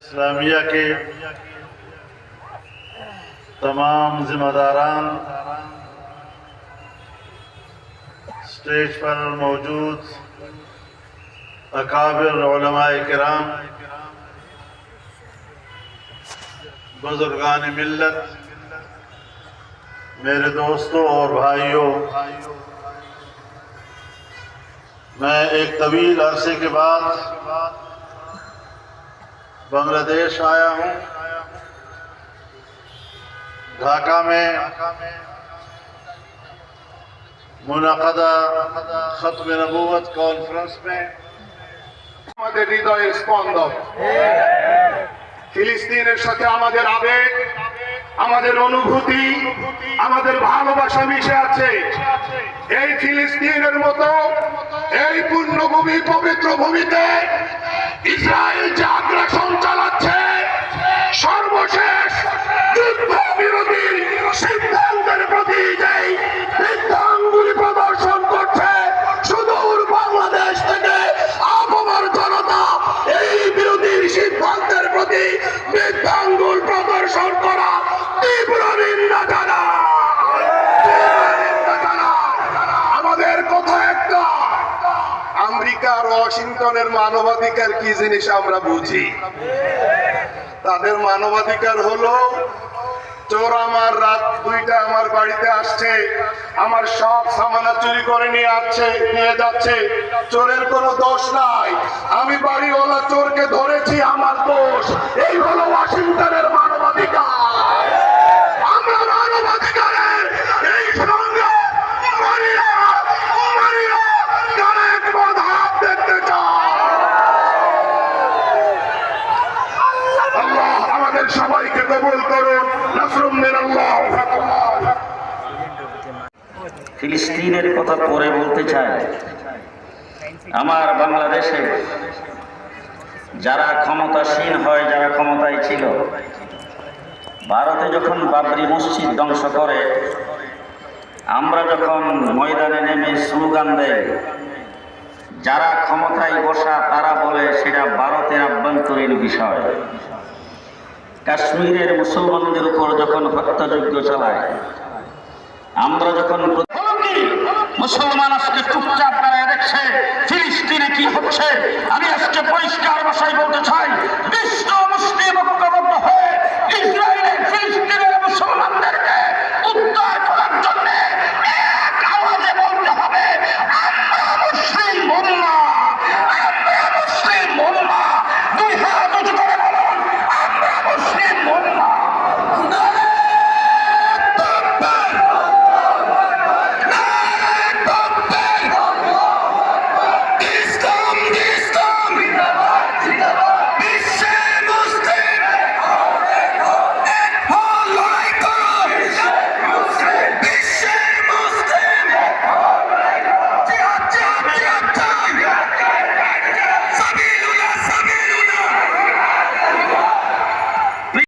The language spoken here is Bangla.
اسلامیہ کے تمام ذمہ داران سٹیج پر موجود اکابر علماء کرام، بزرگان ملت، میرے دوستوں اور بھائیوں میں ایک طویل عرصے کے بعد بنگلہ دیش آیا ہوں۔ ڈھاکہ میں منعقدہ ختم نبوت کانفرنس میں فلسطین আমাদের অনুভূতি, আমাদের ভালোবাসা মিশে আছে। এই ফিলিস্তিনের মতো, এই পূর্ণভূমি, পবিত্র ভূমিতে ইসরায়েল যে আগ্রাসন আর ওয়াশিংটনের মানবাধিকার কি জিনিস আমরা বুঝি? তাদের মানবাধিকার হলো, চোর আমার রাত দুইটা আমার বাড়িতে আসছে, আমার সব সামানা চুরি করে নিয়ে আসছে, নিয়ে যাচ্ছে, চোরের কোনো দোষ নাই। আমি বাড়িওয়ালা চোরকে ধরেছি, আমার দোষ। এই হলো ওয়াশিংটনের সবাইকে কবুল করুন। ফিলিস্তিনের কথা পরে বলতে চাই। আমার বাংলাদেশে যারা ক্ষমতাসীন হয়, যারা ক্ষমতায় ছিল, ভারতে যখন বাবরি মসজিদ ধ্বংস করে, আমরা যখন ময়দানে নেমে স্লোগান দেয় যারা ক্ষমতায় বসা তারা বলে সেটা ভারতের আভ্যন্তরীণ বিষয়। কাশ্মীরের মুসলমানদের উপর যখন হত্যাযজ্ঞ চালায়, আমরা যখন মুসলমান আজকে চুপচাপ দাঁড়ায় দেখছে, ফিলিস্তিনে কি হচ্ছে? আমি আজকে পরিষ্কার ভাষায় বলতে